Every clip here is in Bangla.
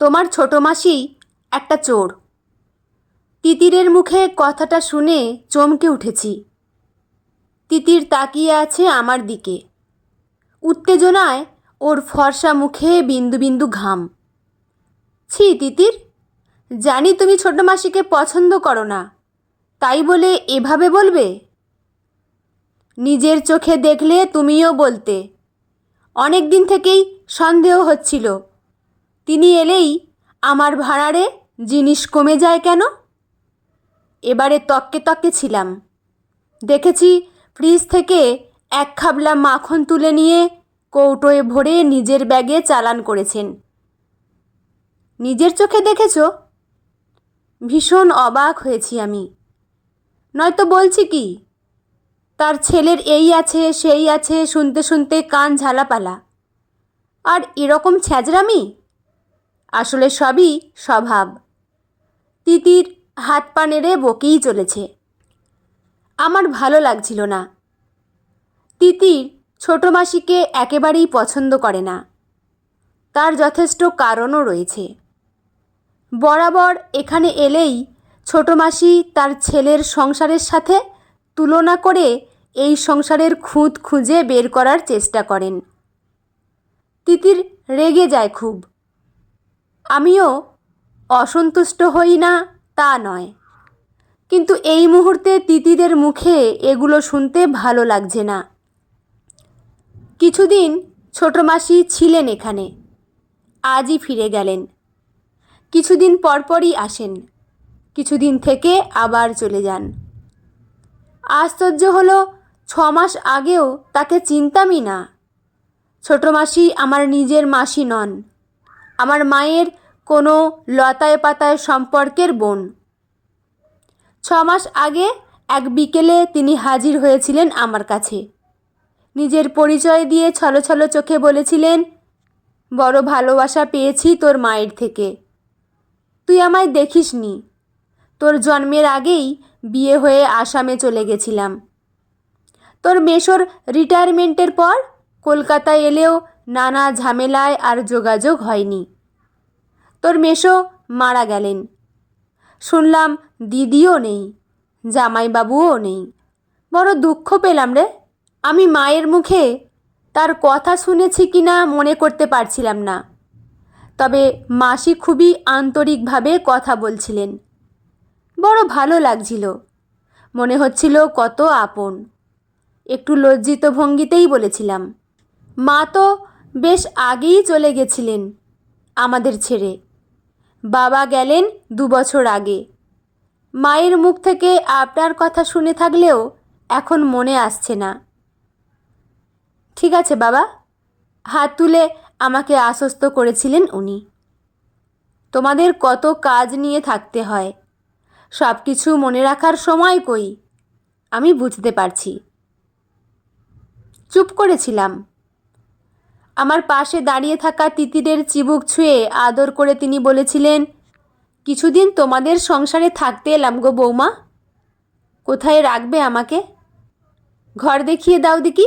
তোমার ছোট মাসি একটা চোর। তিতিরের মুখে কথাটা শুনে চমকে উঠেছি। তিতির তাকিয়ে আছে আমার দিকে। উত্তেজনায় ওর ফর্সা মুখে বিন্দু বিন্দু ঘাম। ছি, তিতির, জানি তুমি ছোট মাসিকে পছন্দ করো না। তাই বলে এভাবে বলবে? নিজের চোখে দেখলে তুমিও বলতে। অনেক দিন থেকেই সন্দেহ হচ্ছিল। তিনি এলেই আমার ভাড়ারে জিনিস কমে যায় কেন? এবারে তককে তককে ছিলাম। দেখেছি ফ্রিজ থেকে এক খাবলা মাখন তুলে নিয়ে কৌটোয় ভরে নিজের ব্যাগে চালান করেছেন। নিজের চোখে দেখেছ? ভীষণ অবাক হয়েছি আমি। নয়তো বলছি কি? তার ছেলের এই আছে, সেই আছে, শুনতে শুনতে কান ঝালাপালা। আর এরকম ছ্যাজরামি আসলে সবই স্বভাব। তিতির হাত পা নেড়ে বকেই চলেছে। আমার ভালো লাগছিল না। তিতির ছোট মাসিকে একেবারেই পছন্দ করে না। তার যথেষ্ট কারণও রয়েছে। বরাবর এখানে এলেই ছোট মাসি তার ছেলের সংসারের সাথে তুলনা করে এই সংসারের খুঁত খুঁজে বের করার চেষ্টা করেন। তিতির রেগে যায় খুব। আমিও অসন্তুষ্ট হই না তা নয়। কিন্তু এই মুহূর্তে তিতিদের মুখে এগুলো শুনতে ভালো লাগছে না। কিছুদিন ছোট মাসি ছিলেন এখানে, আজই ফিরে গেলেন। কিছুদিন পরপরই আসেন, কিছুদিন থেকে আবার চলে যান। আশ্চর্য হলো, ছ মাস আগেও তাকে চিনতামই না। ছোট মাসি আমার নিজের মাসি নন, আমার মায়ের কোনো লতায় পাতায় সম্পর্কের বোন। ছমাস আগে এক বিকেলে তিনি হাজির হয়েছিলেন আমার কাছে। নিজের পরিচয় দিয়ে ছলো ছলো চোখে বলেছিলেন, বড় ভালোবাসা পেয়েছি তোর মায়ের থেকে। তুই আমায় দেখিসনি। তোর জন্মের আগেই বিয়ে হয়ে আসামে চলে গেছিলাম। তোর মেশোর রিটায়ারমেন্টের পর কলকাতায় এলেও নানা ঝামেলায় আর যোগাযোগ হয়নি। তোর মেশো মারা গেলেন। শুনলাম দিদিও নেই, জামাইবাবুও নেই। বড় দুঃখ পেলাম রে। আমি মায়ের মুখে তার কথা শুনেছি কি না মনে করতে পারছিলাম না। তবে মাসি খুবই আন্তরিকভাবে কথা বলছিলেন। বড় ভালো লাগছিল। মনে হচ্ছিল কত আপন। একটু লজ্জিত ভঙ্গিতেই বলেছিলাম, মা তো বেশ আগেই চলে গেছিলেন আমাদের ছেড়ে। বাবা গেলেন দু বছর আগে। মায়ের মুখ থেকে আপনার কথা শুনে থাকলেও এখন মনে আসছে না। ঠিক আছে বাবা, হাত তুলে আমাকে আশ্বস্ত করেছিলেন উনি। তোমাদের কত কাজ নিয়ে থাকতে হয়। সব কিছু মনে রাখার সময় কই? আমি বুঝতে পারছি। চুপ করেছিলাম। আমার পাশে দাঁড়িয়ে থাকা তিতিরের চিবুক ছুঁয়ে আদর করে তিনি বলেছিলেন, কিছুদিন তোমাদের সংসারে থাকতে এলাম গো বৌমা। কোথায় রাখবে আমাকে? ঘর দেখিয়ে দাও দিকি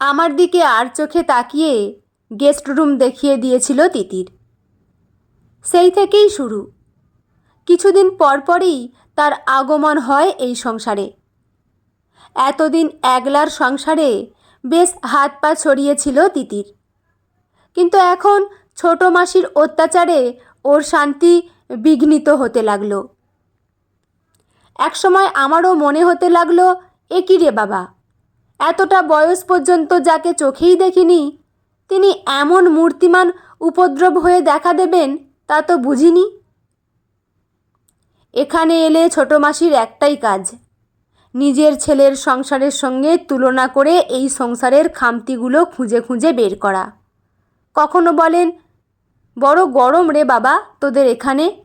আমার দিকে আর চোখে তাকিয়ে গেস্ট রুম দেখিয়ে দিয়েছিল তিতির। সেই থেকেই শুরু। কিছুদিন পরপরই তার আগমন হয় এই সংসারে। এতদিন একলার সংসারে বেশ হাত পা ছড়িয়েছিল তিতির। কিন্তু এখন ছোট মাসির অত্যাচারে ওর শান্তি বিঘ্নিত হতে লাগল। একসময় আমারও মনে হতে লাগল, এ কী রে বাবা? এতটা বয়স পর্যন্ত যাকে চোখেই দেখিনি, তিনি এমন মূর্তিমান উপদ্রব হয়ে দেখা দেবেন, তা তো বুঝিনি? এখানে এলে ছোট মাসির একটাই কাজ নিজের ছেলের সংসারের সঙ্গে তুলনা করে এই সংসারের খামতিগুলো খুঁজে খুঁজে বের করা। কখনো বলেন, বড় গরম রে বাবা, তোদের এখানে?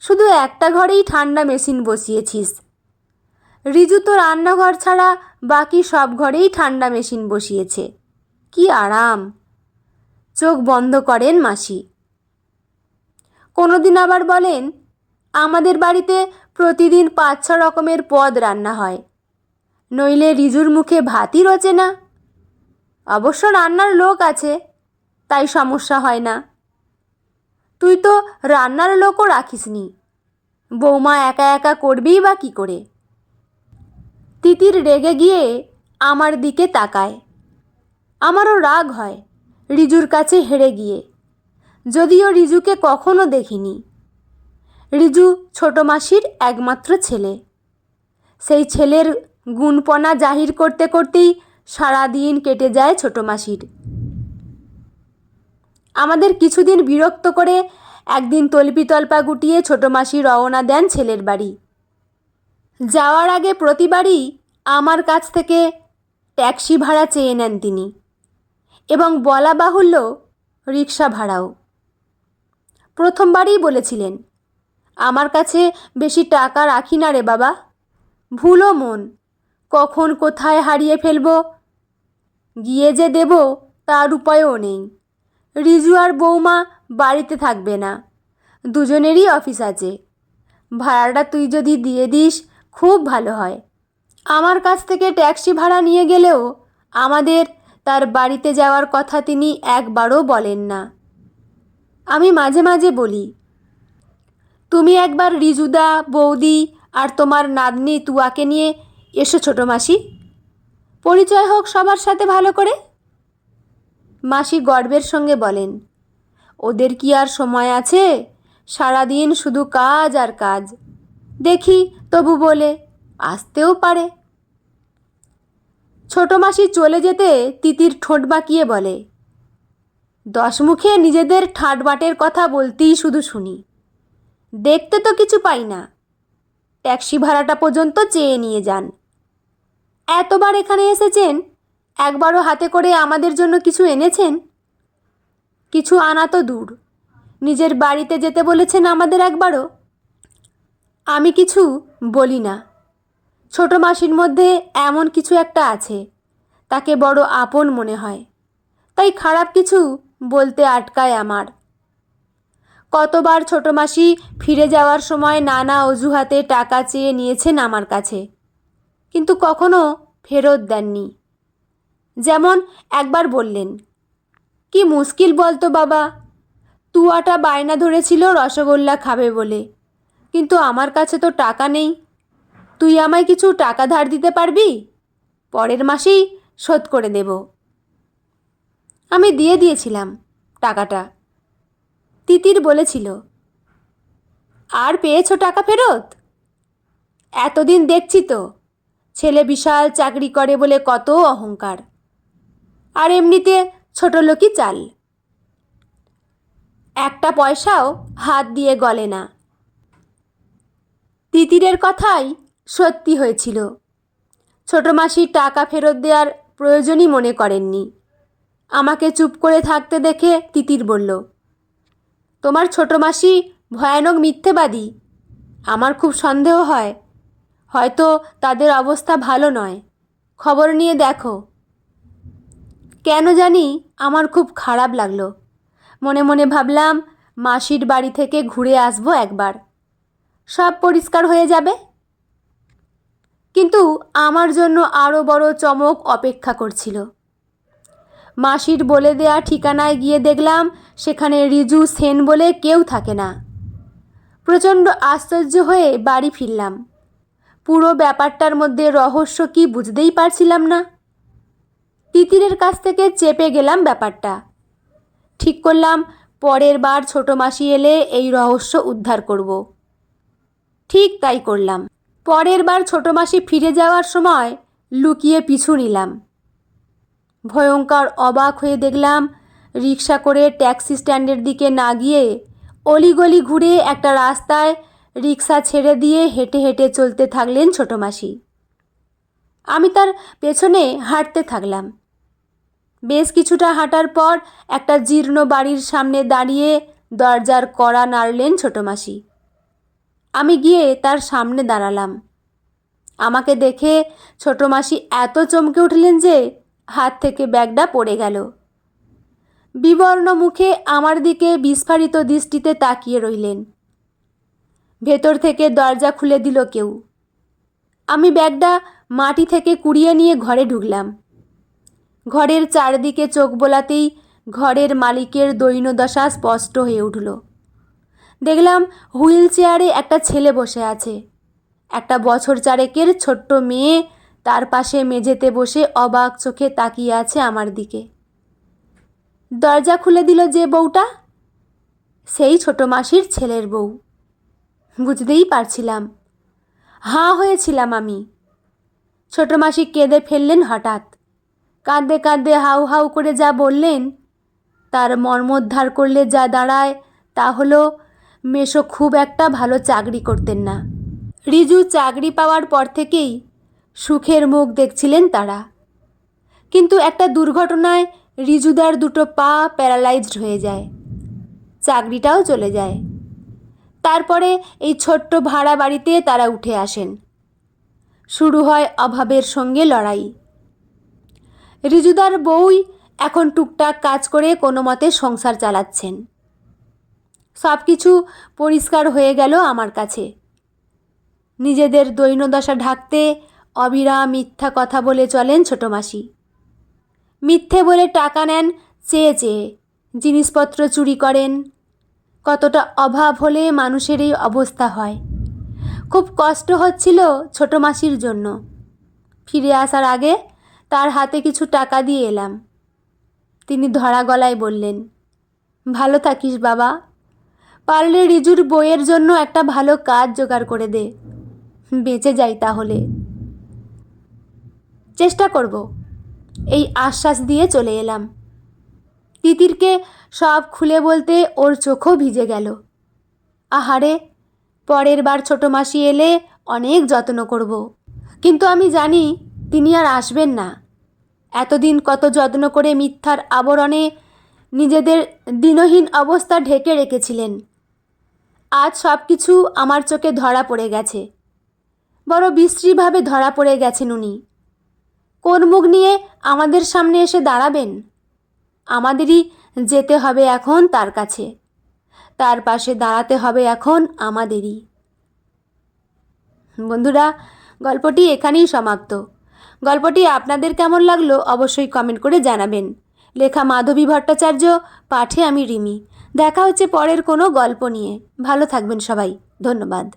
শুধু একটা ঘরেই ঠান্ডা মেশিন বসিয়েছিস। রিজু তো রান্নাঘর ছাড়া বাকি সব ঘরেই ঠান্ডা মেশিন বসিয়েছে। কি আরাম। চোখ বন্ধ করেন মাসি। কোনোদিন আবার বলেন, আমাদের বাড়িতে প্রতিদিন পাঁচ ছ রকমের পদ রান্না হয়। নইলে রিজুর মুখে ভাতই রচে না। অবশ্য রান্নার লোক আছে, তাই সমস্যা হয় না। তুই তো রান্নার লোকও রাখিসনি। বৌমা একা একা করবেই বা কী করে? তিতির রেগে গিয়ে আমার দিকে তাকায়। আমারও রাগ হয় রিজুর কাছে হেরে গিয়ে। যদিও রিজুকে কখনো দেখিনি। রিজু ছোট মাসির একমাত্র ছেলে। সেই ছেলের গুণপনা জাহির করতে করতেই সারা দিন কেটে যায় ছোট মাসির। আমাদের কিছুদিন বিরক্ত করে একদিন তল্পি তল্পা গুটিয়ে ছোট মাসি রওনা দেন ছেলের বাড়ি। যাওয়ার আগে প্রতিবারই আমার কাছ থেকে ট্যাক্সি ভাড়া চেয়ে নেন তিনি এবং বলা বাহুল্য রিক্সা ভাড়াও। প্রথমবারই বলেছিলেন আমার কাছে বেশি টাকা রাখি না রে বাবা। ভুলো মন। কখন কোথায় হারিয়ে ফেলব? গিয়ে যে দেব, তার উপায়ও নেই। রিজু আর বৌমা বাড়িতে থাকবে না। দুজনেরই অফিস আছে। ভাড়াটা তুই যদি দিয়ে দিস, খুব ভালো হয়। আমার কাছ থেকে ট্যাক্সি ভাড়া নিয়ে গেলেও আমাদের তার বাড়িতে যাওয়ার কথা তিনি একবারও বলেন না। আমি মাঝে মাঝে বলি তুমি একবার রিজুদা, বৌদি আর তোমার নাতনি তুয়াকে নিয়ে এসো ছোটো মাসি। পরিচয় হোক সবার সাথে ভালো করে। মাসি গর্বের সঙ্গে বলেন, ওদের কি আর সময় আছে? সারাদিন শুধু কাজ আর কাজ। দেখি তবু বলে, আসতেও পারে। ছোট মাসি চলে যেতে তিতির ঠোঁট বাঁকিয়ে বলে, দশ মুখে নিজেদের ঠাটবাটের কথা বলতেই শুধু শুনি। দেখতে তো কিছু পাই না। ট্যাক্সি ভাড়াটা পর্যন্ত চেয়ে নিয়ে যান। এতবার এখানে এসেছেন? একবারও হাতে করে আমাদের জন্য কিছু এনেছেন? কিছু আনা তো দূর। নিজের বাড়িতে যেতে বলেছেন আমাদের একবারও? আমি কিছু বলি না। ছোট মাসির মধ্যে এমন কিছু একটা আছে, তাকে বড় আপন মনে হয়। তাই খারাপ কিছু বলতে আটকায় আমার। কতবার ছোট মাসি ফিরে যাওয়ার সময় নানা অজুহাতে টাকা চেয়ে নিয়েছেন আমার কাছে। কিন্তু কখনো ফেরত দেননি। যেমন একবার বললেন, কি মুশকিল বলতো বাবা, তুয়াটা বায়না ধরেছিল রসগোল্লা খাবে বলে। কিন্তু আমার কাছে তো টাকা নেই। তুই আমায় কিছু টাকা ধার দিতে পারবি? পরের মাসেই শোধ করে দেব। আমি দিয়ে দিয়েছিলাম টাকাটা। তিতির বলেছিল, আর পেয়েছ টাকা ফেরত? এতদিন দেখছি তো, ছেলে বিশাল চাকরি করে বলে কত অহংকার। আর এমনিতে ছোট লোকই চাল। একটা পয়সাও হাত দিয়ে গলে না। তিতিরের কথাই সত্যি হয়েছিল। ছোট মাসির টাকা ফেরত দেওয়ার প্রয়োজনই মনে করেননি। আমাকে চুপ করে থাকতে দেখে তিতির বলল তোমার ছোট মাসি ভয়ানক মিথ্যেবাদী। আমার খুব সন্দেহ হয়। হয়তো তাদের অবস্থা ভালো নয়। খবর নিয়ে দেখো। কেন জানি আমার খুব খারাপ লাগল। মনে মনে ভাবলাম, মাসির বাড়ি থেকে ঘুরে আসব একবার। সব পরিষ্কার হয়ে যাবে? কিন্তু আমার জন্য আরও বড় চমক অপেক্ষা করছিল। মাসির বলে দেয়া ঠিকানায় গিয়ে দেখলাম, সেখানে রিজু সেন বলে কেউ থাকে না। প্রচণ্ড আশ্চর্য হয়ে বাড়ি ফিরলাম। পুরো ব্যাপারটার মধ্যে রহস্য কি বুঝতেই পারছিলাম না। তিতিরের কাছ থেকে চেপে গেলাম ব্যাপারটা। ঠিক করলাম, পরের বার ছোট মাসি এলে এই রহস্য উদ্ধার করব। ঠিক তাই করলাম। পরের বার ছোট মাসি ফিরে যাওয়ার সময় লুকিয়ে পিছু নিলাম। ভয়ঙ্কর অবাক হয়ে দেখলাম রিক্সা করে ট্যাক্সি স্ট্যান্ডের দিকে না গিয়ে অলিগলি ঘুরে একটা রাস্তায় রিক্সা ছেড়ে দিয়ে হেঁটে হেঁটে চলতে থাকলেন ছোট মাসি। আমি তার পেছনে হাঁটতে থাকলাম। বেশ কিছুটা হাঁটার পর একটা জীর্ণ বাড়ির সামনে দাঁড়িয়ে দরজার কড়া নাড়লেন ছোট মাসি। আমি গিয়ে তার সামনে দাঁড়ালাম। আমাকে দেখে ছোট মাসি এত চমকে উঠলেন যে হাত থেকে ব্যাগটা পড়ে গেল। বিবর্ণ মুখে আমার দিকে বিস্ফারিত দৃষ্টিতে তাকিয়ে রইলেন। ভেতর থেকে দরজা খুলে দিল কেউ। আমি ব্যাগটা মাটি থেকে কুড়িয়ে নিয়ে ঘরে ঢুকলাম। ঘরের চারদিকে চোখ বোলাতেই ঘরের মালিকের দৈনদশা স্পষ্ট হয়ে উঠল। দেখলাম হুইল চেয়ারে একটা ছেলে বসে আছে। একটা বছর চারেকের ছোট্ট মেয়ে তার পাশে মেঝেতে বসে অবাক চোখে তাকিয়ে আছে আমার দিকে। দরজা খুলে দিল যে বউটা? সেই ছোট মাসির ছেলের বউ। বুঝতেই পারছিলাম। হাঁ হয়েছিলাম আমি। ছোট মাসি কেঁদে ফেললেন হঠাৎ। কাঁদতে কাঁদতে হাউ হাউ করে যা বললেন, তার মর্মোদ্ধার করলে যা দাঁড়ায়, তা হলো মেশো খুব একটা ভালো চাকরি করতেন না। রিজু চাকরি পাওয়ার পর থেকেই সুখের মুখ দেখছিলেন তারা। কিন্তু একটা দুর্ঘটনায় রিজুদার দুটো পা প্যারালাইজড হয়ে যায়। চাকরিটাও চলে যায়। তারপরে এই ছোট্ট ভাড়া বাড়িতে তারা উঠে আসেন। শুরু হয় অভাবের সঙ্গে লড়াই। রিজুদার বউই এখন টুকটাক কাজ করে কোনো মতে সংসার চালাচ্ছেন। সব কিছু পরিষ্কার হয়ে গেল আমার কাছে। নিজেদের দৈন্যদশা ঢাকতে অবিরাম মিথ্যা কথা বলে চলেন ছোট মাসি। মিথ্যে বলে টাকা নেন চেয়ে চেয়ে, জিনিসপত্র চুরি করেন। কতটা অভাব হলে মানুষের এই অবস্থা হয়। খুব কষ্ট হচ্ছিল ছোট মাসির জন্য। ফিরে আসার আগে তার হাতে কিছু টাকা দিয়ে এলাম। তিনি ধরা গলায় বললেন, ভালো থাকিস বাবা। পারলে রিজুর বইয়ের জন্য একটা ভালো কাজ জোগাড় করে দে। বেঁচে যাই তাহলে। চেষ্টা করব। এই আশ্বাস দিয়ে চলে এলাম। তিতিরকে সব খুলে বলতে ওর চোখও ভিজে গেল। আহারে, পরের বার ছোটো মাসি এলে অনেক যত্ন করব। কিন্তু আমি জানি তিনি আর আসবেন না। এতদিন কত যত্ন করে মিথ্যার আবরণে নিজেদের দিনহীন অবস্থা ঢেকে রেখেছিলেন। আজ সব কিছু আমার চোখে ধরা পড়ে গেছে। বড় বিশ্রীভাবে ধরা পড়ে গেছেন উনি। কোন মুখ নিয়ে আমাদের সামনে এসে দাঁড়াবেন? আমাদেরই যেতে হবে এখন তার কাছে। তার পাশে দাঁড়াতে হবে এখন আমাদেরই। বন্ধুরা, গল্পটি এখানেই সমাপ্ত। গল্পটি আপনাদের কেমন লাগল অবশ্যই কমেন্ট করে জানাবেন। লেখা মাধবী ভট্টাচার্য, পাঠে আমি রিমি। দেখা হচ্ছে পরের কোনো গল্প নিয়ে। ভালো থাকবেন সবাই। ধন্যবাদ।